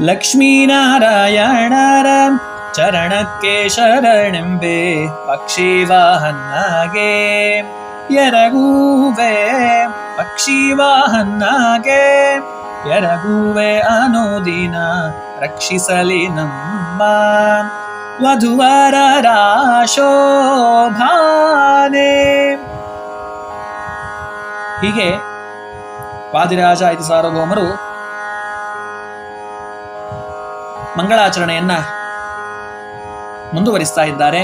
ಲಕ್ಷ್ಮೀನಾರಾಯಣರ ಚರಣಕ್ಕೆ ಶರಣೆಂಬೆ ಪಕ್ಷಿ ವಾಹನ್ನಾಗೆ. ಎರಗುವೆ ಪಕ್ಷಿ ವಾಹನ್ನಾಗೆ. ಎರಗುವೆ ಅನುದಿನ ರಕ್ಷಿಸಲಿ ನಮ್ಮ ವಧುವರರ ಶೋಭಾನೆ. ಹೀಗೆ ವಾದಿರಾಜ ಐದು ಸಾರ್ವಭೌಮರು ಮಂಗಳಾಚರಣೆಯನ್ನ ಮುಂದುವರಿಸ್ತಾ ಇದ್ದಾರೆ.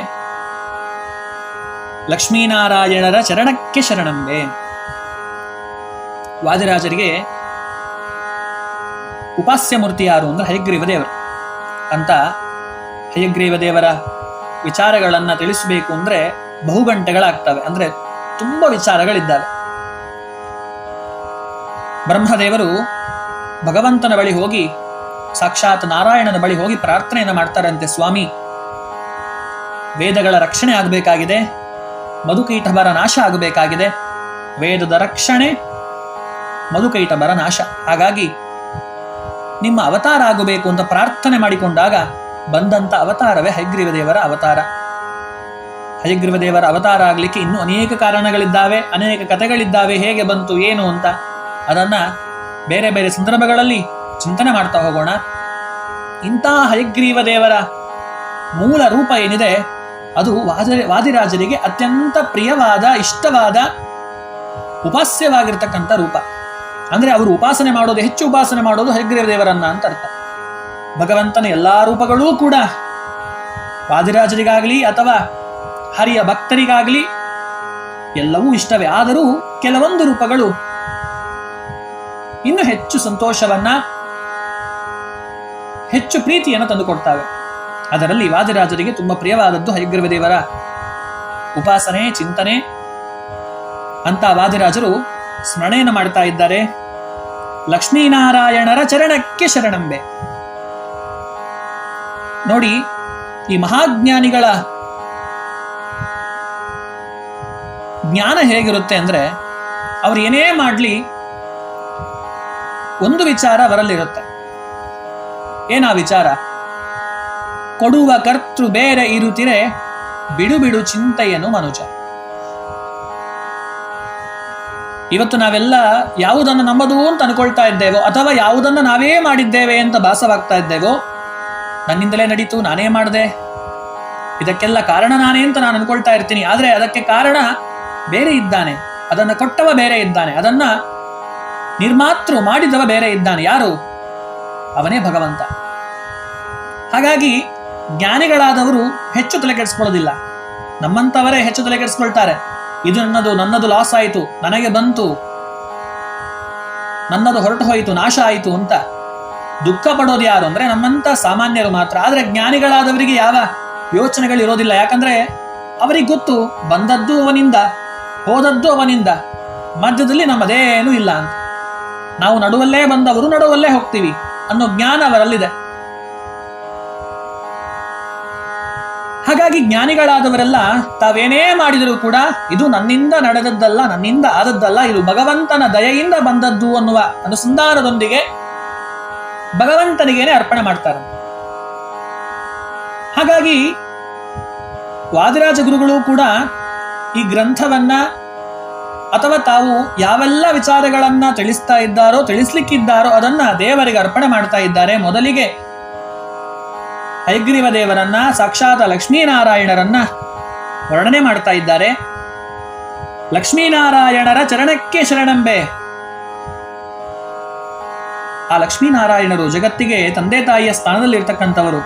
ಲಕ್ಷ್ಮೀನಾರಾಯಣರ ಚರಣಕ್ಕೆ ಶರಣಂಬೆ ವಾದಿರಾಜರಿಗೆ ಉಪಾಸ್ಯ ಮೂರ್ತಿ ಯಾರು ಅಂದ್ರೆ ಹಯಗ್ರೀವ ದೇವರು ಅಂತ ಹಯಗ್ರೀವ ದೇವರ ವಿಚಾರಗಳನ್ನ ತಿಳಿಸಬೇಕು ಅಂದ್ರೆ ಬಹುಗಂಟೆಗಳಾಗ್ತವೆ ಅಂದ್ರೆ ತುಂಬಾ ವಿಚಾರಗಳಿದ್ದಾವೆ. ಬ್ರಹ್ಮದೇವರು ಭಗವಂತನ ಬಳಿ ಹೋಗಿ ಸಾಕ್ಷಾತ್ ನಾರಾಯಣನ ಬಳಿ ಹೋಗಿ ಪ್ರಾರ್ಥನೆಯನ್ನು ಮಾಡ್ತಾರಂತೆ ಸ್ವಾಮಿ. ವೇದಗಳ ರಕ್ಷಣೆ ಆಗಬೇಕಾಗಿದೆ. ಮಧುಕೈಟಭರ ನಾಶ ಆಗಬೇಕಾಗಿದೆ. ವೇದದ ರಕ್ಷಣೆ, ಮಧುಕೈಟಭರ ನಾಶ. ಹಾಗಾಗಿ ನಿಮ್ಮ ಅವತಾರ ಆಗಬೇಕು ಅಂತ ಪ್ರಾರ್ಥನೆ ಮಾಡಿಕೊಂಡಾಗ ಬಂದಂತ ಅವತಾರವೇ ಹಯಗ್ರೀವ ದೇವರ ಅವತಾರ. ಹಯಗ್ರೀವ ದೇವರ ಅವತಾರ ಆಗಲಿಕ್ಕೆ ಇನ್ನೂ ಅನೇಕ ಕಾರಣಗಳಿದ್ದಾವೆ, ಅನೇಕ ಕಥೆಗಳಿದ್ದಾವೆ, ಹೇಗೆ ಬಂತು, ಏನು ಅಂತ. ಅದನ್ನ ಬೇರೆ ಬೇರೆ ಸಂದರ್ಭಗಳಲ್ಲಿ ಚಿಂತನೆ ಮಾಡ್ತಾ ಹೋಗೋಣ. ಇಂತಹ ಹಯಗ್ರೀವ ದೇವರ ಮೂಲ ರೂಪ ಏನಿದೆ, ಅದು ವಾದ, ವಾದಿರಾಜರಿಗೆ ಅತ್ಯಂತ ಪ್ರಿಯವಾದ, ಇಷ್ಟವಾದ ಉಪಾಸ್ಯವಾಗಿರ್ತಕ್ಕಂಥ ರೂಪ. ಅಂದ್ರೆ ಅವರು ಉಪಾಸನೆ ಮಾಡೋದು, ಹೆಚ್ಚು ಉಪಾಸನೆ ಮಾಡೋದು ಹಯಗ್ರೀವ ದೇವರನ್ನ ಅಂತ ಅರ್ಥ. ಭಗವಂತನ ಎಲ್ಲಾ ರೂಪಗಳೂ ಕೂಡ ವಾದಿರಾಜರಿಗಾಗಲಿ ಅಥವಾ ಹರಿಯ ಭಕ್ತರಿಗಾಗಲಿ ಎಲ್ಲವೂ ಇಷ್ಟವೇ. ಆದರೂ ಕೆಲವೊಂದು ರೂಪಗಳು ಇನ್ನು ಹೆಚ್ಚು ಸಂತೋಷವನ್ನ ಹೆಚ್ಚು ಪ್ರೀತಿಯನ್ನು ತಂದುಕೊಡ್ತಾವೆ. ಅದರಲ್ಲಿ ವಾದಿರಾಜರಿಗೆ ತುಂಬಾ ಪ್ರಿಯವಾದದ್ದು ಹಯಗ್ರೀವ ದೇವರ ಉಪಾಸನೆ, ಚಿಂತನೆ. ಅಂತ ವಾದಿರಾಜರು ಸ್ಮರಣೆಯನ್ನು ಮಾಡ್ತಾ ಇದ್ದಾರೆ. ಲಕ್ಷ್ಮೀನಾರಾಯಣರ ಚರಣಕ್ಕೆ ಶರಣಂಬೆ. ನೋಡಿ, ಈ ಮಹಾಜ್ಞಾನಿಗಳ ಜ್ಞಾನ ಹೇಗಿರುತ್ತೆ ಅಂದ್ರೆ, ಅವ್ರು ಏನೇ ಮಾಡಲಿ, ಒಂದು ವಿಚಾರ ಅವರಲ್ಲಿರುತ್ತೆ. ಏನಾ ವಿಚಾರ? ಕೊಡುವ ಕರ್ತೃ ಬೇರೆ ಇರುತ್ತಿರೆ ಬಿಡು ಬಿಡು ಚಿಂತೆಯನ್ನು ಮನುಜ. ಇವತ್ತು ನಾವೆಲ್ಲ ಯಾವುದನ್ನು ನಮ್ಮದು ಅಂತ ಅನ್ಕೊಳ್ತಾ ಇದ್ದೇವೋ, ಅಥವಾ ಯಾವುದನ್ನು ನಾವೇ ಮಾಡಿದ್ದೇವೆ ಅಂತ ಭಾಸವಾಗ್ತಾ ಇದ್ದೇವೋ, ನನ್ನಿಂದಲೇ ನಡೀತು, ನಾನೇ ಮಾಡಿದೆ. ಇದಕ್ಕೆಲ್ಲ ಕಾರಣ ನಾನೇ ಅಂತ ನಾನು ಅನ್ಕೊಳ್ತಾ ಇರ್ತೀನಿ. ಆದರೆ ಅದಕ್ಕೆ ಕಾರಣ ಬೇರೆ ಇದ್ದಾನೆ. ಅದನ್ನು ಕೊಟ್ಟವ ಬೇರೆ ಇದ್ದಾನೆ. ಅದನ್ನ ನಿರ್ಮಾತೃ ಮಾಡಿದವ ಬೇರೆ ಇದ್ದಾನೆ. ಯಾರು? ಅವನೇ ಭಗವಂತ. ಹಾಗಾಗಿ ಜ್ಞಾನಿಗಳಾದವರು ಹೆಚ್ಚು ತಲೆ ಕೆಡಿಸ್ಕೊಳ್ಳೋದಿಲ್ಲ. ನಮ್ಮಂತವರೇ ಹೆಚ್ಚು ತಲೆ ಕೆಡಿಸ್ಕೊಳ್ತಾರೆ. ಇದು ನನ್ನದು ನನ್ನದು ಲಾಸ್ ಆಯಿತು, ನನಗೆ ಬಂತು, ನನ್ನದು ಹೊರಟು ಹೋಯಿತು, ನಾಶ ಆಯಿತು ಅಂತ. ದುಃಖ ಪಡೋದು ಯಾರು ಅಂದ್ರೆ ನಮ್ಮಂತ ಸಾಮಾನ್ಯರು ಮಾತ್ರ. ಆದರೆ ಜ್ಞಾನಿಗಳಾದವರಿಗೆ ಯಾವ ಯೋಚನೆಗಳು ಇರೋದಿಲ್ಲ. ಯಾಕಂದ್ರೆ ಅವರಿಗೆ ಗೊತ್ತು, ಬಂದದ್ದು ಅವನಿಂದ, ಹೋದದ್ದು ಅವನಿಂದ. ಮಧ್ಯದಲ್ಲಿ ನಮ್ಮದೇನೂ ಇಲ್ಲ ಅಂತ. ನಾವು ನಡುವಲ್ಲೇ ಬಂದವರು ನಡುವಲ್ಲೇ ಹೋಗ್ತೀವಿ ಅನ್ನೋ ಜ್ಞಾನ ಅವರಲ್ಲಿದೆ. ಹಾಗಾಗಿ ಜ್ಞಾನಿಗಳಾದವರೆಲ್ಲ ತಾವೇನೇ ಮಾಡಿದರೂ ಕೂಡ ಇದು ನನ್ನಿಂದ ನಡೆದದ್ದಲ್ಲ, ನನ್ನಿಂದ ಆದದ್ದಲ್ಲ, ಇದು ಭಗವಂತನ ದಯೆಯಿಂದ ಬಂದದ್ದು ಅನ್ನುವ ಅನುಸಂಧಾನದೊಂದಿಗೆ ಭಗವಂತನಿಗೇನೆ ಅರ್ಪಣೆ ಮಾಡ್ತಾರೆ. ಹಾಗಾಗಿ ವಾದಿರಾಜ ಗುರುಗಳು ಕೂಡ ಈ ಗ್ರಂಥವನ್ನ ಅಥವಾ ತಾವು ಯಾವೆಲ್ಲ ವಿಚಾರಗಳನ್ನ ತಿಳಿಸ್ತಾ ಇದ್ದಾರೋ, ತಿಳಿಸ್ಲಿಕ್ಕಿದ್ದಾರೋ ಅದನ್ನ ದೇವರಿಗೆ ಅರ್ಪಣೆ ಮಾಡ್ತಾ ಇದ್ದಾರೆ. ಮೊದಲಿಗೆ ಹಯಗ್ರೀವ ದೇವರನ್ನ ಸಾಕ್ಷಾತ್ ಲಕ್ಷ್ಮೀನಾರಾಯಣರನ್ನ ವರ್ಣನೆ ಮಾಡ್ತಾ ಇದ್ದಾರೆ. ಲಕ್ಷ್ಮೀನಾರಾಯಣರ ಚರಣಕ್ಕೆ ಶರಣಂಬೆ. ಆ ಲಕ್ಷ್ಮೀನಾರಾಯಣರು ಜಗತ್ತಿಗೆ ತಂದೆ ತಾಯಿಯ ಸ್ಥಾನದಲ್ಲಿರ್ತಕ್ಕಂಥವರು.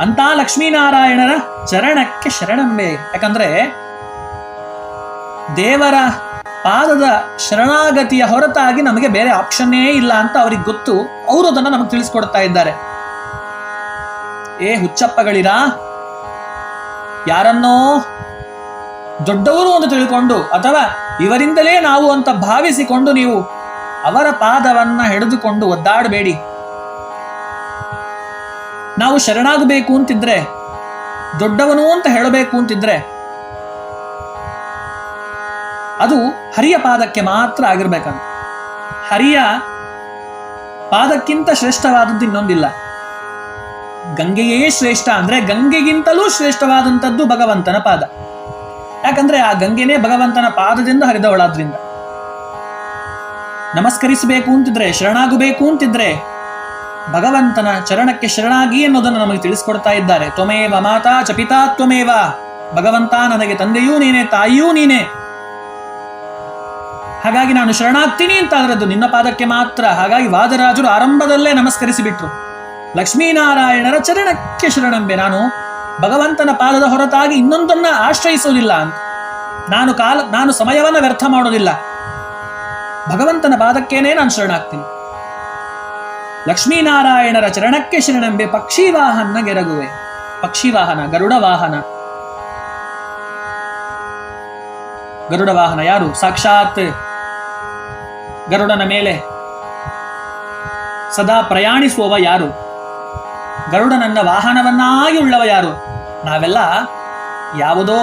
ಅಂತ ಲಕ್ಷ್ಮೀನಾರಾಯಣರ ಚರಣಕ್ಕೆ ಶರಣಂಬೆ. ಯಾಕಂದ್ರೆ ದೇವರ ಪಾದದ ಶರಣಾಗತಿಯ ಹೊರತಾಗಿ ನಮಗೆ ಬೇರೆ ಆಪ್ಷನ್ನೇ ಇಲ್ಲ ಅಂತ ಅವ್ರಿಗೆ ಗೊತ್ತು. ಅವರು ಅದನ್ನ ನಮಗೆ ತಿಳಿಸ್ಕೊಡ್ತಾ ಇದ್ದಾರೆ. ಏ, ಹುಚ್ಚಪ್ಪಗಳಿರಾ? ಯಾರನ್ನೋ ದೊಡ್ಡವರು ಅಂತ ತಿಳ್ಕೊಂಡು ಅಥವಾ ಇವರಿಂದಲೇ ನಾವು ಅಂತ ಭಾವಿಸಿಕೊಂಡು ನೀವು ಅವರ ಪಾದವನ್ನ ಹಿಡಿದುಕೊಂಡು ಒದ್ದಾಡಬೇಡಿ. ನಾವು ಶರಣಾಗಬೇಕು ಅಂತಿದ್ರೆ, ದೊಡ್ಡವನು ಅಂತ ಹೇಳಬೇಕು ಅಂತಿದ್ರೆ, ಅದು ಹರಿಯ ಪಾದಕ್ಕೆ ಮಾತ್ರ ಆಗಿರ್ಬೇಕಂತ. ಹರಿಯ ಪಾದಕ್ಕಿಂತ ಶ್ರೇಷ್ಠವಾದದ್ದು ಇನ್ನೊಂದಿಲ್ಲ. ಗಂಗೆಯೇ ಶ್ರೇಷ್ಠ ಅಂದ್ರೆ ಗಂಗೆಗಿಂತಲೂ ಶ್ರೇಷ್ಠವಾದಂಥದ್ದು ಭಗವಂತನ ಪಾದ. ಯಾಕಂದ್ರೆ ಆ ಗಂಗೆನೇ ಭಗವಂತನ ಪಾದದಿಂದ ಹರಿದವಳಾದ್ರಿಂದ. ನಮಸ್ಕರಿಸಬೇಕು ಅಂತಿದ್ರೆ, ಶರಣಾಗಬೇಕು ಅಂತಿದ್ರೆ, ಭಗವಂತನ ಚರಣಕ್ಕೆ ಶರಣಾಗಿ ಅನ್ನೋದನ್ನು ನಮಗೆ ತಿಳಿಸ್ಕೊಡ್ತಾ ಇದ್ದಾರೆ. ತ್ವಮೇವ ಮಾತಾ ಚಪಿತಾ ಪಿತಾ ತ್ವಮೇವ. ಭಗವಂತ ನನಗೆ ತಂದೆಯೂ ನೀನೆ, ತಾಯಿಯೂ ನೀನೆ. ಹಾಗಾಗಿ ನಾನು ಶರಣಾಗ್ತೀನಿ ಅಂತ ಅದರದ್ದು ನಿನ್ನ ಪಾದಕ್ಕೆ ಮಾತ್ರ. ಹಾಗಾಗಿ ವಾದರಾಜರು ಆರಂಭದಲ್ಲೇ ನಮಸ್ಕರಿಸಿಬಿಟ್ರು. ಲಕ್ಷ್ಮೀನಾರಾಯಣರ ಚರಣಕ್ಕೆ ಶರಣಂಬೆ. ನಾನು ಭಗವಂತನ ಪಾದದ ಹೊರತಾಗಿ ಇನ್ನೊಂದನ್ನ ಆಶ್ರಯಿಸುವುದಿಲ್ಲ ಅಂತ. ನಾನು ಕಾಲ, ನಾನು ಸಮಯವನ್ನ ವ್ಯರ್ಥ ಮಾಡೋದಿಲ್ಲ. ಭಗವಂತನ ಪಾದಕ್ಕೇನೆ ನಾನು ಶರಣಾಗ್ತೀನಿ. ಲಕ್ಷ್ಮೀನಾರಾಯಣರ ಚರಣಕ್ಕೆ ಶರಣಂಬೆ ಪಕ್ಷಿ ವಾಹನ ಗೆರಗುವೆ. ಪಕ್ಷಿ ವಾಹನ ಗರುಡ ವಾಹನ ಗರುಡ ವಾಹನ ಯಾರು? ಸಾಕ್ಷಾತ್ ಗರುಡನ ಮೇಲೆ ಸದಾ ಪ್ರಯಾಣಿಸುವವ ಯಾರು? ಗರುಡನನ್ನ ವಾಹನವನ್ನಾಗಿ ಉಳ್ಳವ ಯಾರು? ನಾವೆಲ್ಲ ಯಾವುದೋ,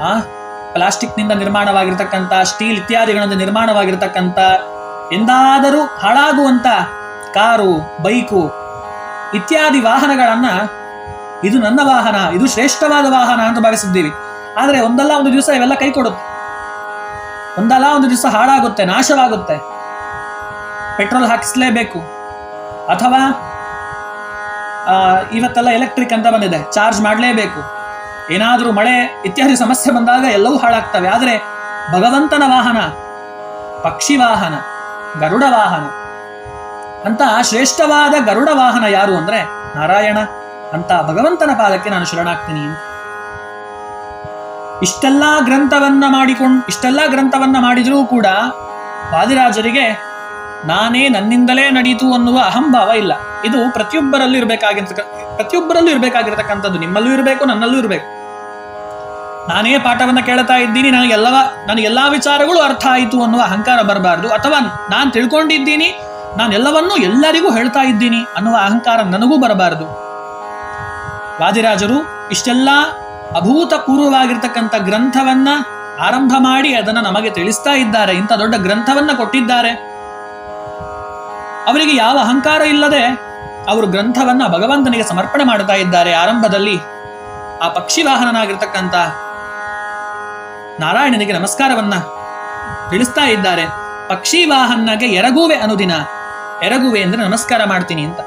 ಆ, ಪ್ಲಾಸ್ಟಿಕ್ನಿಂದ ನಿರ್ಮಾಣವಾಗಿರ್ತಕ್ಕಂಥ, ಸ್ಟೀಲ್ ಇತ್ಯಾದಿಗಳಿಂದ ನಿರ್ಮಾಣವಾಗಿರ್ತಕ್ಕಂಥ, ಎಂದಾದರೂ ಹಾಳಾಗುವಂಥ ಕಾರು, ಬೈಕು ಇತ್ಯಾದಿ ವಾಹನಗಳನ್ನ ಇದು ನನ್ನ ವಾಹನ, ಇದು ಶ್ರೇಷ್ಠವಾದ ವಾಹನ ಅಂತ ಭಾವಿಸಿದ್ದೀವಿ. ಆದರೆ ಒಂದಲ್ಲ ಒಂದು ದಿವಸ ಇವೆಲ್ಲ ಕೈ ಕೊಡುತ್ತೆ. ಒಂದಲ್ಲ ಒಂದು ದಿವಸ ಹಾಳಾಗುತ್ತೆ, ನಾಶವಾಗುತ್ತೆ. ಪೆಟ್ರೋಲ್ ಹಾಕಿಸ್ಲೇಬೇಕು. ಅಥವಾ ಇವತ್ತೆಲ್ಲ ಎಲೆಕ್ಟ್ರಿಕ್ ಅಂತ ಬಂದಿದೆ. ಚಾರ್ಜ್ ಮಾಡಲೇಬೇಕು. ಏನಾದರೂ ಮಳೆ, ಇತ್ಯಾದಿ ಸಮಸ್ಯೆ ಬಂದಾಗ ಎಲ್ಲವೂ ಹಾಳಾಗ್ತವೆ. ಆದರೆ ಭಗವಂತನ ವಾಹನ, ಪಕ್ಷಿ ವಾಹನ, ಗರುಡ ವಾಹನ ಅಂತ ಶ್ರೇಷ್ಠವಾದ ಗರುಡ ವಾಹನ ಯಾರು ಅಂದ್ರೆ ನಾರಾಯಣ. ಅಂತ ಭಗವಂತನ ಪಾದಕ್ಕೆ ನಾನು ಶರಣಾಗ್ತೀನಿ ಅಂತ. ಇಷ್ಟೆಲ್ಲ ಗ್ರಂಥವನ್ನ ಮಾಡಿಕೊಂಡು, ಇಷ್ಟೆಲ್ಲ ಗ್ರಂಥವನ್ನ ಮಾಡಿದರೂ ಕೂಡ ವಾದಿರಾಜರಿಗೆ ನಾನೇ ನನ್ನಿಂದಲೇ ನಡೀತು ಅನ್ನುವ ಅಹಂಭಾವ ಇಲ್ಲ. ಇದು ಪ್ರತಿಯೊಬ್ಬರಲ್ಲೂ ಇರಬೇಕಾಗಿರ್ತಕ್ಕ ಪ್ರತಿಯೊಬ್ಬರಲ್ಲೂ ಇರಬೇಕಾಗಿರ್ತಕ್ಕಂಥದ್ದು. ನಿಮ್ಮಲ್ಲೂ ಇರಬೇಕು, ನನ್ನಲ್ಲೂ ಇರಬೇಕು. ನಾನೇ ಪಾಠವನ್ನ ಕೇಳ್ತಾ ಇದ್ದೀನಿ ನನಗೆಲ್ಲ ಎಲ್ಲವ, ನನಗೆ ಎಲ್ಲಾ ವಿಚಾರಗಳು ಅರ್ಥ ಆಯಿತು ಅನ್ನುವ ಅಹಂಕಾರ ಬರಬಾರ್ದು. ಅಥವಾ ನಾನು ತಿಳ್ಕೊಂಡಿದ್ದೀನಿ, ನಾನು ಎಲ್ಲವನ್ನೂ ಎಲ್ಲರಿಗೂ ಹೇಳ್ತಾ ಇದ್ದೀನಿ ಅನ್ನುವ ಅಹಂಕಾರ ನನಗೂ ಬರಬಾರದು. ವಾದಿರಾಜರು ಇಷ್ಟೆಲ್ಲ ಅಭೂತಪೂರ್ವವಾಗಿರ್ತಕ್ಕಂಥ ಗ್ರಂಥವನ್ನ ಆರಂಭ ಮಾಡಿ ಅದನ್ನ ನಮಗೆ ತಿಳಿಸ್ತಾ ಇದ್ದಾರೆ. ಇಂಥ ದೊಡ್ಡ ಗ್ರಂಥವನ್ನ ಕೊಟ್ಟಿದ್ದಾರೆ. ಅವರಿಗೆ ಯಾವ ಅಹಂಕಾರ ಇಲ್ಲದೆ ಅವರು ಗ್ರಂಥವನ್ನ ಭಗವಂತನಿಗೆ ಸಮರ್ಪಣೆ ಮಾಡ್ತಾ ಇದ್ದಾರೆ. ಆರಂಭದಲ್ಲಿ ಆ ಪಕ್ಷಿ ವಾಹನನಾಗಿರ್ತಕ್ಕಂಥ ನಾರಾಯಣನಿಗೆ ನಮಸ್ಕಾರವನ್ನ ತಿಳಿಸ್ತಾ ಇದ್ದಾರೆ. ಪಕ್ಷಿ ವಾಹನಗೆ ಎರಗುವೆ ಅನುದಿನ. ಎರಗುವೆ ಅಂದ್ರೆ ನಮಸ್ಕಾರ ಮಾಡ್ತೀನಿ ಅಂತ.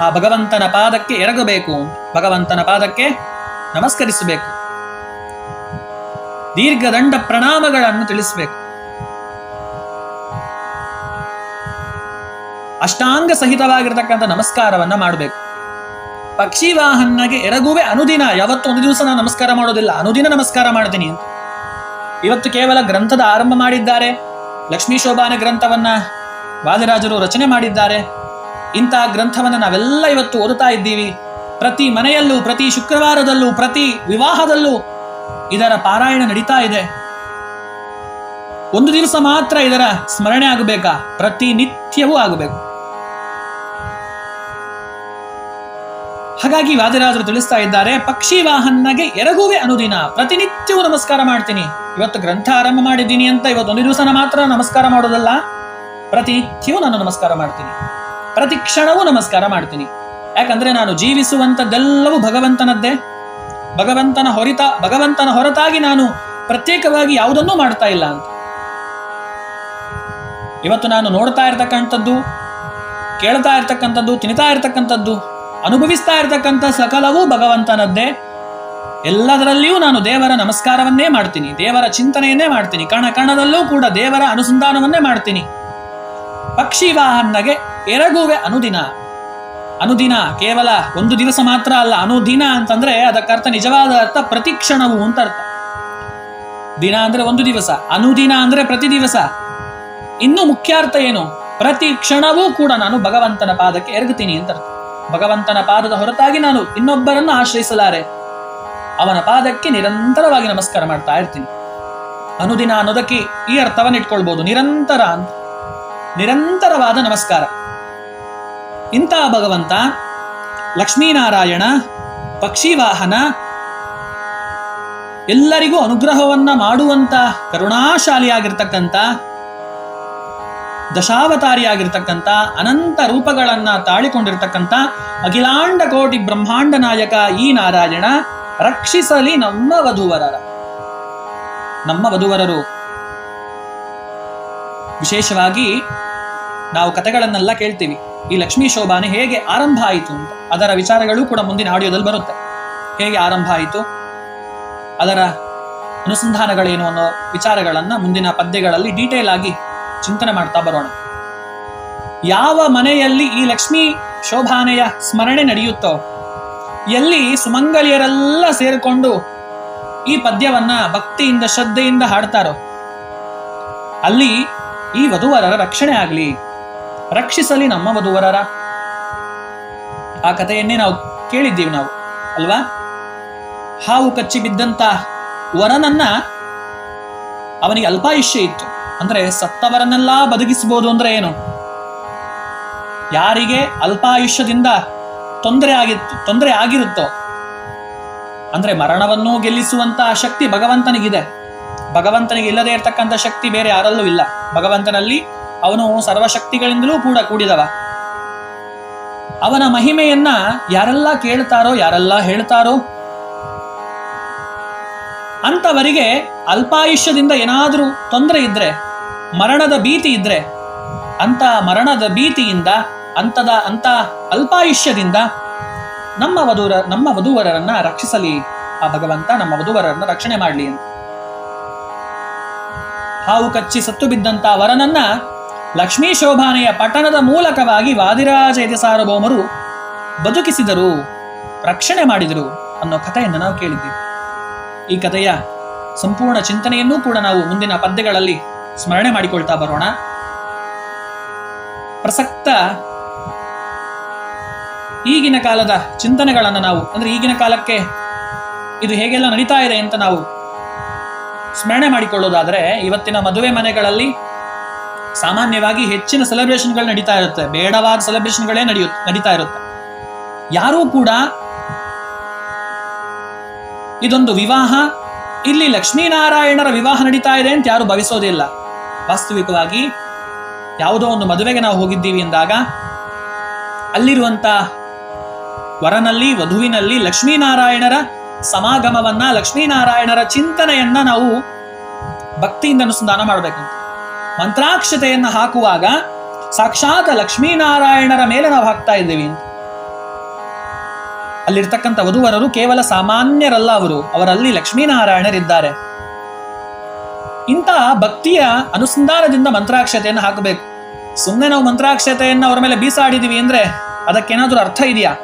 ಆ ಭಗವಂತನ ಪಾದಕ್ಕೆ ಎರಗಬೇಕು. ಭಗವಂತನ ಪಾದಕ್ಕೆ ನಮಸ್ಕರಿಸಬೇಕು. ದೀರ್ಘದಂಡ ಪ್ರಣಾಮಗಳನ್ನು ತಿಳಿಸಬೇಕು. ಅಷ್ಟಾಂಗ ಸಹಿತವಾಗಿರ್ತಕ್ಕಂಥ ನಮಸ್ಕಾರವನ್ನ ಮಾಡಬೇಕು. ಪಕ್ಷಿ ವಾಹನಗೆ ಎರಗುವೆ ಅನುದಿನ ಯಾವತ್ತು ಒಂದು ದಿವಸ ನಾನು ನಮಸ್ಕಾರ ಮಾಡೋದಿಲ್ಲ, ಅನುದಿನ ನಮಸ್ಕಾರ ಮಾಡ್ತೀನಿ ಅಂತ. ಇವತ್ತು ಕೇವಲ ಗ್ರಂಥದ ಆರಂಭ ಮಾಡಿದ್ದಾರೆ, ಲಕ್ಷ್ಮೀ ಶೋಭಾನ ಗ್ರಂಥವನ್ನ ವಾದಿರಾಜರು ರಚನೆ ಮಾಡಿದ್ದಾರೆ. ಇಂತಹ ಗ್ರಂಥವನ್ನು ನಾವೆಲ್ಲ ಇವತ್ತು ಓದುತ್ತಾ ಇದ್ದೀವಿ. ಪ್ರತಿ ಮನೆಯಲ್ಲೂ, ಪ್ರತಿ ಶುಕ್ರವಾರದಲ್ಲೂ, ಪ್ರತಿ ವಿವಾಹದಲ್ಲೂ ಇದರ ಪಾರಾಯಣ ನಡೀತಾ ಇದೆ. ಒಂದು ದಿವಸ ಮಾತ್ರ ಇದರ ಸ್ಮರಣೆ ಆಗಬೇಕಾ? ಪ್ರತಿನಿತ್ಯವೂ ಆಗಬೇಕು. ಹಾಗಾಗಿ ವಾದಿರಾಜರು ತಿಳಿಸ್ತಾ ಇದ್ದಾರೆ, ಪಕ್ಷಿ ವಾಹನಗೆ ಎರಗುವೆ ಅನುದಿನ. ಪ್ರತಿನಿತ್ಯವೂ ನಮಸ್ಕಾರ ಮಾಡ್ತೀನಿ. ಇವತ್ತು ಗ್ರಂಥ ಆರಂಭ ಮಾಡಿದ್ದೀನಿ ಅಂತ ಇವತ್ತು ಒಂದು ದಿವಸನ ಮಾತ್ರ ನಮಸ್ಕಾರ ಮಾಡೋದಲ್ಲ? ಪ್ರತಿನಿತ್ಯವೂ ನಾನು ನಮಸ್ಕಾರ ಮಾಡ್ತೀನಿ. ಪ್ರತಿ ಕ್ಷಣವೂ ನಮಸ್ಕಾರ ಮಾಡ್ತೀನಿ. ಯಾಕಂದ್ರೆ ನಾನು ಜೀವಿಸುವಂಥದ್ದೆಲ್ಲವೂ ಭಗವಂತನದ್ದೇ. ಭಗವಂತನ ಹೊರಿತ, ಭಗವಂತನ ಹೊರತಾಗಿ ನಾನು ಪ್ರತ್ಯೇಕವಾಗಿ ಯಾವುದನ್ನೂ ಮಾಡ್ತಾ ಇಲ್ಲ ಅಂತ. ಇವತ್ತು ನಾನು ನೋಡ್ತಾ ಇರತಕ್ಕಂಥದ್ದು, ಕೇಳ್ತಾ ಇರ್ತಕ್ಕಂಥದ್ದು ತಿನ್ನತಾ ಇರ್ತಕ್ಕಂಥದ್ದು, ಅನುಭವಿಸ್ತಾ ಇರತಕ್ಕಂಥ ಸಕಲವೂ ಭಗವಂತನದ್ದೇ. ಎಲ್ಲದರಲ್ಲಿಯೂ ನಾನು ದೇವರ ನಮಸ್ಕಾರವನ್ನೇ ಮಾಡ್ತೀನಿ, ದೇವರ ಚಿಂತನೆಯನ್ನೇ ಮಾಡ್ತೀನಿ, ಕಣ ಕಣದಲ್ಲೂ ಕೂಡ ದೇವರ ಅನುಸಂಧಾನವನ್ನೇ ಮಾಡ್ತೀನಿ. ಪಕ್ಷಿ ವಾಹನಗೆ ಎರಗುವೆ ಅನುದಿನ. ಅನುದಿನ ಕೇವಲ ಒಂದು ದಿವಸ ಮಾತ್ರ ಅಲ್ಲ, ಅನುದಿನ ಅಂತಂದ್ರೆ ಅದಕ್ಕರ್ಥ ನಿಜವಾದ ಅರ್ಥ ಪ್ರತಿ ಕ್ಷಣವು ಅಂತ ಅರ್ಥ. ದಿನ ಅಂದ್ರೆ ಒಂದು ದಿವಸ, ಅನುದಿನ ಅಂದ್ರೆ ಪ್ರತಿ ದಿವಸ. ಇನ್ನು ಮುಖ್ಯಾರ್ಥ ಏನು? ಪ್ರತಿ ಕ್ಷಣವೂ ಕೂಡ ನಾನು ಭಗವಂತನ ಪಾದಕ್ಕೆ ಎರಗುತ್ತೀನಿ ಅಂತ ಭಗವಂತನ ಪಾದದ ಹೊರತಾಗಿ ನಾನು ಇನ್ನೊಬ್ಬರನ್ನು ಆಶ್ರಯಿಸಲಾರೆ. ಅವನ ಪಾದಕ್ಕೆ ನಿರಂತರವಾಗಿ ನಮಸ್ಕಾರ ಮಾಡ್ತಾ ಇರ್ತೀನಿ. ಅನುದಿನ ಅನ್ನೋದಕ್ಕೆ ಈ ಅರ್ಥವನ್ನು ಇಟ್ಕೊಳ್ಬಹುದು ನಿರಂತರ ಅಂತ. ನಿರಂತರವಾದ ನಮಸ್ಕಾರ. ಇಂತಹ ಭಗವಂತ, ಲಕ್ಷ್ಮೀನಾರಾಯಣ ಪಕ್ಷಿ ವಾಹನ ಎಲ್ಲರಿಗೂ ಅನುಗ್ರಹವನ್ನ ಮಾಡುವಂತ ಕರುಣಾಶಾಲಿಯಾಗಿರ್ತಕ್ಕಂಥ ದಶಾವತಾರಿಯಾಗಿರ್ತಕ್ಕಂಥ ಅನಂತ ರೂಪಗಳನ್ನ ತಾಳಿಕೊಂಡಿರ್ತಕ್ಕಂಥ ಅಖಿಲಾಂಡ ಕೋಟಿ ಬ್ರಹ್ಮಾಂಡ ನಾಯಕ ಈ ನಾರಾಯಣ ರಕ್ಷಿಸಲಿ ನಮ್ಮ ವಧುವರರ. ನಮ್ಮ ವಧುವರರು. ವಿಶೇಷವಾಗಿ ನಾವು ಕಥೆಗಳನ್ನೆಲ್ಲ ಕೇಳ್ತೀವಿ. ಈ ಲಕ್ಷ್ಮೀ ಶೋಭಾನೆ ಹೇಗೆ ಆರಂಭ ಆಯಿತು ಅಂತ. ಅದರ ವಿಚಾರಗಳು ಕೂಡ ಮುಂದಿನ ಆಡಿಯೋದಲ್ಲಿ ಬರುತ್ತೆ. ಹೇಗೆ ಆರಂಭ ಆಯಿತು? ಅದರ ಅನುಸಂಧಾನಗಳೇನು ಅನ್ನೋ ವಿಚಾರಗಳನ್ನು ಮುಂದಿನ ಪದ್ಯಗಳಲ್ಲಿ ಡೀಟೇಲ್ ಆಗಿ ಚಿಂತನೆ ಮಾಡ್ತಾ ಬರೋಣ. ಯಾವ ಮನೆಯಲ್ಲಿ ಈ ಲಕ್ಷ್ಮೀ ಶೋಭಾನೆಯ ಸ್ಮರಣೆ ನಡೆಯುತ್ತೋ, ಎಲ್ಲಿ ಸುಮಂಗಲಿಯರೆಲ್ಲ ಸೇರಿಕೊಂಡು ಈ ಪದ್ಯವನ್ನ ಭಕ್ತಿಯಿಂದ, ಶ್ರದ್ಧೆಯಿಂದ ಹಾಡ್ತಾರೋ, ಅಲ್ಲಿ ಈ ವಧುವರರ ರಕ್ಷಣೆ ಆಗಲಿ, ರಕ್ಷಿಸಲಿ ನಮ್ಮ ವಧುವರರ. ಆ ಕಥೆಯನ್ನೇ ನಾವು ಕೇಳಿದ್ದೀವಿ ನಾವು, ಅಲ್ವಾ? ಹಾವು ಕಚ್ಚಿ ಬಿದ್ದಂತ ವರನನ್ನ ಅವನಿಗೆ ಅಲ್ಪಾಯುಷ್ಯ ಇತ್ತು. ಅಂದ್ರೆ ಸತ್ತವರನ್ನೆಲ್ಲ ಬದುಕಿಸಬಹುದು ಅಂದ್ರೆ ಏನು? ಯಾರಿಗೆ ಅಲ್ಪಾಯುಷ್ಯದಿಂದ ತೊಂದರೆ ಆಗಿತ್ತು, ತೊಂದರೆ ಆಗಿರುತ್ತೋ? ಅಂದ್ರೆ ಮರಣವನ್ನು ಗೆಲ್ಲಿಸುವಂತಹ ಶಕ್ತಿ ಭಗವಂತನಿಗಿದೆ. ಭಗವಂತನಿಗೆ ಇಲ್ಲದೆ ಇರತಕ್ಕಂಥ ಶಕ್ತಿ ಬೇರೆ ಯಾರಲ್ಲೂ ಇಲ್ಲ. ಭಗವಂತನಲ್ಲಿ ಅವನು ಸರ್ವಶಕ್ತಿಗಳಿಂದಲೂ ಕೂಡ ಕೂಡಿದವ. ಅವನ ಮಹಿಮೆಯನ್ನ ಯಾರೆಲ್ಲ ಕೇಳ್ತಾರೋ, ಯಾರೆಲ್ಲ ಹೇಳ್ತಾರೋ ಅಂತವರಿಗೆ ಅಲ್ಪಾಯುಷ್ಯದಿಂದ ಏನಾದರೂ ತೊಂದರೆ ಇದ್ದರೆ ಮರಣದ ಭೀತಿ ಇದ್ದರೆ ಅಂತ ಮರಣದ ಭೀತಿಯಿಂದ ಅಂತದ ಅಂತ ಅಲ್ಪಾಯುಷ್ಯದಿಂದ ನಮ್ಮ ವಧುವರ ನಮ್ಮ ವಧುವರರನ್ನ ರಕ್ಷಿಸಲಿ. ಆ ಭಗವಂತ ನಮ್ಮ ವಧುವರರನ್ನ ರಕ್ಷಣೆ ಮಾಡಲಿ ಅಂತ. ಹಾವು ಕಚ್ಚಿ ಸತ್ತು ಬಿದ್ದಂತ ವರನನ್ನ ಲಕ್ಷ್ಮೀ ಶೋಭಾನೆಯ ಪಟ್ಟಣದ ಮೂಲಕವಾಗಿ ವಾದಿರಾಜ ಸಾರ್ವಭೌಮರು ಬದುಕಿಸಿದರು, ರಕ್ಷಣೆ ಮಾಡಿದರು ಅನ್ನೋ ಕಥೆಯನ್ನು ನಾವು ಕೇಳಿದ್ದೀವಿ. ಈ ಕಥೆಯ ಸಂಪೂರ್ಣ ಚಿಂತನೆಯನ್ನೂ ಕೂಡ ನಾವು ಮುಂದಿನ ಪದ್ಯಗಳಲ್ಲಿ ಸ್ಮರಣೆ ಮಾಡಿಕೊಳ್ತಾ ಬರೋಣ. ಪ್ರಸಕ್ತ ಈಗಿನ ಕಾಲದ ಚಿಂತನೆಗಳನ್ನು ನಾವು, ಅಂದ್ರೆ ಈಗಿನ ಕಾಲಕ್ಕೆ ಇದು ಹೇಗೆಲ್ಲ ನಡೀತಾ ಇದೆ ಅಂತ ನಾವು ಸ್ಮರಣೆ ಮಾಡಿಕೊಳ್ಳೋದಾದ್ರೆ, ಇವತ್ತಿನ ಮದುವೆ ಮನೆಗಳಲ್ಲಿ ಸಾಮಾನ್ಯವಾಗಿ ಹೆಚ್ಚಿನ ಸೆಲೆಬ್ರೇಷನ್ಗಳು ನಡೀತಾ ಇರುತ್ತೆ. ಬೇಡವಾದ ಸೆಲೆಬ್ರೇಷನ್ಗಳೇ ನಡೆಯುತ್ತೆ ನಡೀತಾ ಇರುತ್ತೆ. ಯಾರೂ ಕೂಡ ಇದೊಂದು ವಿವಾಹ? ಇಲ್ಲಿ ಲಕ್ಷ್ಮೀನಾರಾಯಣರ ವಿವಾಹ ನಡೀತಾ ಇದೆ ಅಂತ ಯಾರು ಭಾವಿಸೋದಿಲ್ಲ ವಾಸ್ತವಿಕವಾಗಿ ಯಾವುದೋ ಒಂದು ಮದುವೆಗೆ ನಾವು ಹೋಗಿದ್ದೀವಿ ಎಂದಾಗ ಅಲ್ಲಿರುವಂತ ವರನಲ್ಲಿ, ವಧುವಿನಲ್ಲಿ ಲಕ್ಷ್ಮೀನಾರಾಯಣರ ಸಮಾಗಮವನ್ನ, ಲಕ್ಷ್ಮೀನಾರಾಯಣರ ಚಿಂತನೆಯನ್ನ ನಾವು ಭಕ್ತಿಯಿಂದ ಅನುಸಂಧಾನ ಮಾಡಬೇಕಂತ. ಮಂತ್ರಾಕ್ಷತೆಯನ್ನ ಹಾಕುವಾಗ ಸಾಕ್ಷಾತ್ ಲಕ್ಷ್ಮೀನಾರಾಯಣರ ಮೇಲೆ ನಾವು ಹಾಕ್ತಾ ಇದ್ದೀವಿ ಅಂತ. ಅಲ್ಲಿರ್ತಕ್ಕಂಥ ವಧುವರರು ಕೇವಲ ಸಾಮಾನ್ಯರಲ್ಲ ಅವರು. ಅವರಲ್ಲಿ ಲಕ್ಷ್ಮೀನಾರಾಯಣರಿದ್ದಾರೆ. ಇಂತಹ ಭಕ್ತಿಯ ಅನುಸಂಧಾನದಿಂದ ಮಂತ್ರಾಕ್ಷತೆಯನ್ನು ಹಾಕಬೇಕು. ಸುಮ್ಮನೆ ನಾವು ಮಂತ್ರಾಕ್ಷತೆಯನ್ನು ಅವರ ಮೇಲೆ ಬೀಸಾಡಿದೀವಿ ಅಂದ್ರೆ ಅದಕ್ಕೇನಾದ್ರೂ ಅರ್ಥ ಇದೆಯಾ?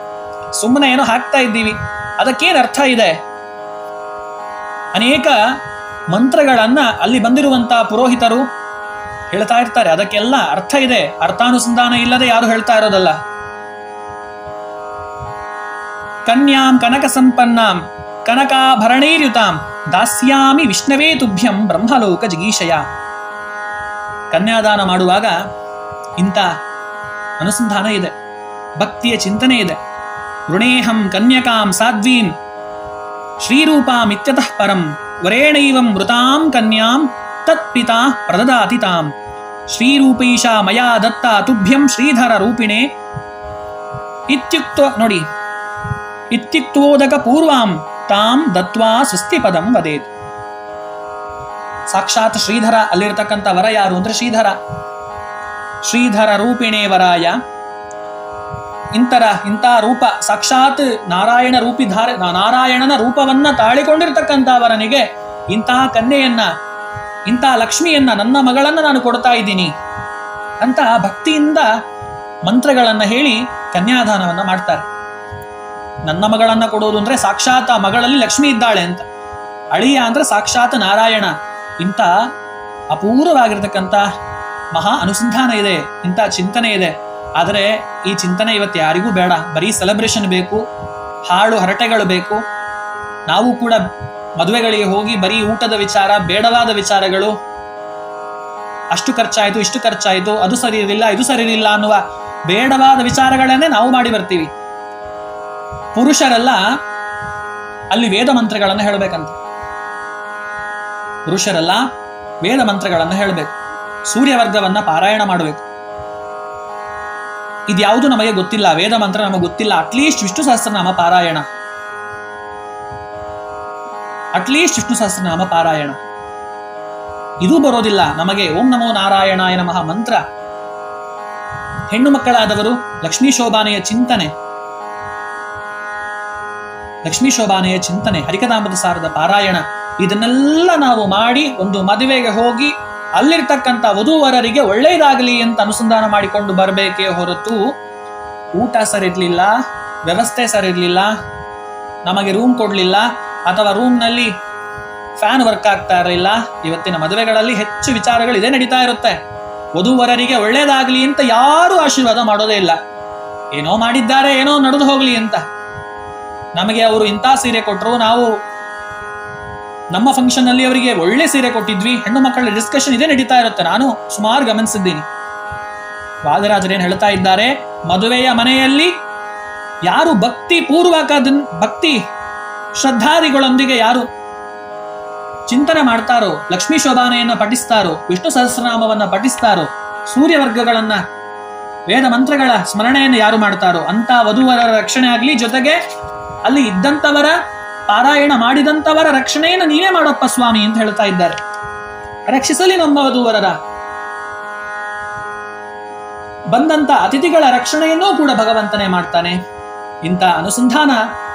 ಸುಮ್ಮನೆ ಏನೋ ಹಾಕ್ತಾ ಇದ್ದೀವಿ. ಅದಕ್ಕೇನು ಅರ್ಥ ಇದೆ? ಅನೇಕ ಮಂತ್ರಗಳನ್ನ ಅಲ್ಲಿ ಬಂದಿರುವಂತಹ ಪುರೋಹಿತರು ಹೇಳ್ತಾ ಇರ್ತಾರೆ. ಅದಕ್ಕೆಲ್ಲ ಅರ್ಥ ಇದೆ. ಅರ್ಥಾನುಸಂಧಾನ ಇಲ್ಲದೆ ಯಾರು ಹೇಳ್ತಾ ಇರೋದಲ್ಲ. ಕನ್ಯಾಂ ಕನಕ ಸಂಪನ್ನಾಂ ಕನಕಾಭರಣೈರ್ಯುತಾಂ ದಾಸ್ಯಾಮಿ ವಿಷ್ಣವೇ ತುಭ್ಯಂ ಬ್ರಹ್ಮಲೋಕ ಜಿಗೀಶಯ ಕನ್ಯಾದಾನ ಮಾಡುವಾಗ ಇಂಥ ಅನುಸಂಧಾನ ಇದೆ, ಭಕ್ತಿಯ ಚಿಂತನೆ ಇದೆ. ಋಣೇಹಂ ಕನ್ಯಕಾಂ ಸಾಧ್ವೀಂ ಶ್ರೀರೂಪಾಮಿತ್ಯತಃ ಪರಂ, ವರೇಣೈವಂ ಮೃತಾಂ ಕನ್ಯಾಂ ತತ್ಪಿತಾ ಪ್ರದದಾತಿ ತಾಂ ಶ್ರೀರೂಪೈಷಾ ಮಯಾ ದತ್ತ ತುಭ್ಯಂ ಶ್ರೀಧರ ರೂಪಿಣೆ ಇತ್ಯುಕ್ತ ನೋಡಿ ಇತ್ಯುಕ್ತೋದಕ ಪೂರ್ವಾಂ ತಾಂ ದತ್ವಾ ಸ್ವಸ್ತಿ ಪದಂ ವದೇತ್. ಸಾಕ್ಷಾತ್ ಶ್ರೀಧರ ಅಲ್ಲಿರ್ತಕ್ಕಂಥ ವರ ಯಾರು ಅಂದರೆ ಶ್ರೀಧರ. ಶ್ರೀಧರ ರೂಪಿಣೇ ವರಾಯ. ಇಂತರ ಇಂಥ ರೂಪ, ಸಾಕ್ಷಾತ್ ನಾರಾಯಣ ರೂಪಿಧಾರ ನಾರಾಯಣನ ರೂಪವನ್ನ ತಾಳಿಕೊಂಡಿರ್ತಕ್ಕಂಥ ವರನಿಗೆ ಇಂತಹ ಕನ್ಯೆಯನ್ನ ಇಂತಹ ಲಕ್ಷ್ಮಿಯನ್ನ, ನನ್ನ ಮಗಳನ್ನ ನಾನು ಕೊಡ್ತಾ ಇದ್ದೀನಿ ಅಂತ ಭಕ್ತಿಯಿಂದ ಮಂತ್ರಗಳನ್ನ ಹೇಳಿ ಕನ್ಯಾದಾನವನ್ನ ಮಾಡ್ತಾರೆ. ನನ್ನ ಮಗಳನ್ನ ಕೊಡೋದು ಅಂದರೆ ಸಾಕ್ಷಾತ್ ಆ ಮಗಳಲ್ಲಿ ಲಕ್ಷ್ಮಿ ಇದ್ದಾಳೆ ಅಂತ. ಅಳಿಯ ಅಂದ್ರೆ ಸಾಕ್ಷಾತ್ ನಾರಾಯಣ. ಇಂಥ ಅಪೂರ್ವವಾಗಿರ್ತಕ್ಕಂಥ ಮಹಾ ಅನುಸಂಧಾನ ಇದೆ, ಇಂಥ ಚಿಂತನೆ ಇದೆ. ಆದರೆ ಈ ಚಿಂತನೆ ಇವತ್ತು ಯಾರಿಗೂ ಬೇಡ. ಬರೀ ಸೆಲೆಬ್ರೇಷನ್ ಬೇಕು ಹಾಳು ಹರಟೆಗಳು ಬೇಕು. ನಾವು ಕೂಡ ಮದುವೆಗಳಿಗೆ ಹೋಗಿ ಬರೀ ಊಟದ ವಿಚಾರ, ಬೇಡವಾದ ವಿಚಾರಗಳು. ಅಷ್ಟು ಖರ್ಚಾಯಿತು, ಇಷ್ಟು ಖರ್ಚಾಯಿತು, ಅದು ಸರಿ ಇದು ಸರಿ ಇರಲಿಲ್ಲ ಅನ್ನುವ ಬೇಡವಾದ ವಿಚಾರಗಳನ್ನೇ ನಾವು ಮಾಡಿ ಬರ್ತೀವಿ. ಪುರುಷರೆಲ್ಲ, ಅಲ್ಲಿ ವೇದ ಮಂತ್ರಗಳನ್ನು ಹೇಳಬೇಕಂತ. ಪುರುಷರೆಲ್ಲ, ವೇದ ಮಂತ್ರಗಳನ್ನು ಹೇಳಬೇಕು. ಸೂರ್ಯವರ್ಗವನ್ನ ಪಾರಾಯಣ ಮಾಡಬೇಕು. ಇದ್ಯಾವುದು ನಮಗೆ ಗೊತ್ತಿಲ್ಲ, ವೇದ ಮಂತ್ರ ನಮಗೆ ಗೊತ್ತಿಲ್ಲ ಅಟ್ಲೀಸ್ಟ್ ವಿಷ್ಣು ಸಹಸ್ರನಾಮ ಪಾರಾಯಣ. ಅಟ್ಲೀಸ್ಟ್ ವಿಷ್ಣು ಸಹಸ್ರನಾಮ ಪಾರಾಯಣ. ಇದು ಬರೋದಿಲ್ಲ, ನಮಗೆ ಓಂ ನಮೋ ನಾರಾಯಣಾಯ ನಮಃ ಮಂತ್ರ. ಹೆಣ್ಣು ಮಕ್ಕಳಾದವರು ಲಕ್ಷ್ಮೀ ಶೋಭಾನೆಯ ಚಿಂತನೆ. ಲಕ್ಷ್ಮೀ ಶೋಭಾನೆಯ ಚಿಂತನೆ ಹರಿಕದಾಂಬದ ಸಾರದ ಪಾರಾಯಣ. ಇದನ್ನೆಲ್ಲ ನಾವು ಮಾಡಿ ಒಂದು ಮದುವೆಗೆ ಹೋಗಿ ಅಲ್ಲಿರ್ತಕ್ಕಂಥ ವಧುವರರಿಗೆ ಒಳ್ಳೆಯದಾಗಲಿ ಅಂತ ಅನುಸಂಧಾನ ಮಾಡಿಕೊಂಡು ಬರಬೇಕೇ ಹೊರತು ಊಟ ಸರಿರ್ಲಿಲ್ಲ, ವ್ಯವಸ್ಥೆ ಸರಿರ್ಲಿಲ್ಲ, ನಮಗೆ ರೂಮ್ ಕೊಡ್ಲಿಲ್ಲ ಅಥವಾ ರೂಮ್ನಲ್ಲಿ ಫ್ಯಾನ್ ವರ್ಕ್ ಆಗ್ತಾ ಇರಲಿಲ್ಲ. ಇವತ್ತಿನ ಮದುವೆಗಳಲ್ಲಿ ಹೆಚ್ಚು ವಿಚಾರಗಳು ಇದೇ ನಡೀತಾ ಇರುತ್ತೆ. ವಧುವರರಿಗೆ ಒಳ್ಳೆಯದಾಗಲಿ ಅಂತ ಯಾರು ಆಶೀರ್ವಾದ ಮಾಡೋದೇ ಇಲ್ಲ. ಏನೋ ಮಾಡಿದ್ದಾರೆ, ಏನೋ ನಡೆದು ಹೋಗಲಿ ಅಂತ. ನಮಗೆ ಅವರು ಇಂಥ ಸೀರೆ ಕೊಟ್ಟರು, ನಾವು ನಮ್ಮ ಫಂಕ್ಷನ್ ಅಲ್ಲಿ ಅವರಿಗೆ ಒಳ್ಳೆ ಸೀರೆ ಕೊಟ್ಟಿದ್ವಿ. ಹೆಣ್ಣು ಮಕ್ಕಳ ಡಿಸ್ಕಷನ್ ಇದೇ ನಡೀತಾ ಇರುತ್ತೆ. ನಾನು ಸುಮಾರು ಗಮನಿಸಿದ್ದೀನಿ. ವಾದರಾಜರೇನು ಹೇಳ್ತಾ ಇದ್ದಾರೆ? ಮದುವೆಯ ಮನೆಯಲ್ಲಿ ಯಾರು ಭಕ್ತಿ ಪೂರ್ವಕ ಭಕ್ತಿ ಶ್ರದ್ಧಾದಿಗಳೊಂದಿಗೆ ಯಾರು ಚಿಂತನೆ ಮಾಡ್ತಾರೋ, ಲಕ್ಷ್ಮೀ ಶೋಭಾನೆಯನ್ನು ಪಠಿಸ್ತಾರೋ, ವಿಷ್ಣು ಸಹಸ್ರನಾಮವನ್ನು ಪಠಿಸ್ತಾರೋ, ಸೂರ್ಯವರ್ಗಗಳನ್ನ ವೇದ ಮಂತ್ರಗಳ ಸ್ಮರಣೆಯನ್ನು ಯಾರು ಮಾಡ್ತಾರೋ ಅಂತ ವಧುವರ ರಕ್ಷಣೆ ಆಗಲಿ ಜೊತೆಗೆ ಅಲ್ಲಿ ಇದ್ದಂತವರ ಪಾರಾಯಣ ಮಾಡಿದಂತವರ ರಕ್ಷಣೆಯನ್ನು ನೀವೇ ಮಾಡಪ್ಪ ಸ್ವಾಮಿ ಅಂತ ಹೇಳ್ತಾ ಇದ್ದಾರೆ. ರಕ್ಷಿಸಲಿ ನಮ್ಮ ವಧುವರರ. ಬಂದಂತ ಅತಿಥಿಗಳ ರಕ್ಷಣೆಯನ್ನೂ ಕೂಡ ಭಗವಂತನೇ ಮಾಡ್ತಾನೆ. ಇಂಥ ಅನುಸಂಧಾನ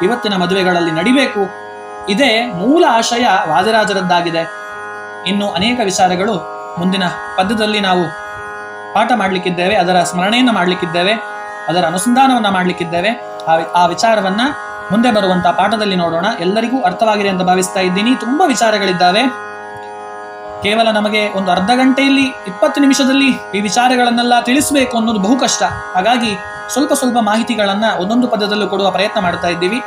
ಇವತ್ತಿನ ಮದುವೆಗಳಲ್ಲಿ ನಡಿಬೇಕು. ಇದೇ ಮೂಲ ಆಶಯ ವಾದರಾಜರದ್ದಾಗಿದೆ. ಇನ್ನು ಅನೇಕ ವಿಚಾರಗಳು ಮುಂದಿನ ಪದ್ಯದಲ್ಲಿ ನಾವು ಪಾಠ ಮಾಡಲಿಕ್ಕಿದ್ದೇವೆ, ಅದರ ಸ್ಮರಣೆಯನ್ನು ಮಾಡಲಿಕ್ಕಿದ್ದೇವೆ, ಅದರ ಅನುಸಂಧಾನವನ್ನು ಮಾಡಲಿಕ್ಕಿದ್ದೇವೆ. ಆ ವಿಚಾರವನ್ನ ಮುಂದೆ ಬರುವಂತ ಪಾಠದಲ್ಲಿ ನೋಡೋಣ. ಎಲ್ಲರಿಗೂ ಅರ್ಥವಾಗಿದೆ ಅಂತ ಭಾವಿಸ್ತಾ ಇದ್ದೀನಿ. ತುಂಬಾ ವಿಚಾರಗಳಿದ್ದಾವೆ. ಕೇವಲ ನಮಗೆ ಒಂದು ಅರ್ಧ ಗಂಟೆಯಲ್ಲಿ ಇಪ್ಪತ್ತು ನಿಮಿಷದಲ್ಲಿ ಈ ವಿಚಾರಗಳನ್ನೆಲ್ಲ ತಿಳಿಸಬೇಕು ಅನ್ನೋದು ಬಹು ಕಷ್ಟ. ಹಾಗಾಗಿ ಸ್ವಲ್ಪ ಸ್ವಲ್ಪ ಮಾಹಿತಿಗಳನ್ನ ಒಂದೊಂದು ಪದದಲ್ಲೂ ಕೊಡುವ ಪ್ರಯತ್ನ ಮಾಡ್ತಾ ಇದ್ದೀವಿ.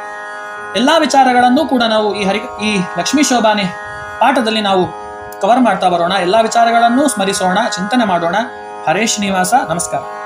ಎಲ್ಲಾ ವಿಚಾರಗಳನ್ನೂ ಕೂಡ ನಾವು ಈ ಹರಿ, ಈ ಲಕ್ಷ್ಮೀ ಶೋಭಾನೆ ಪಾಠದಲ್ಲಿ ನಾವು ಕವರ್ ಮಾಡ್ತಾ ಬರೋಣ. ಎಲ್ಲಾ ವಿಚಾರಗಳನ್ನೂ ಸ್ಮರಿಸೋಣ, ಚಿಂತನೆ ಮಾಡೋಣ. ಹರೇಶ್ ನಿವಾಸ ನಮಸ್ಕಾರ.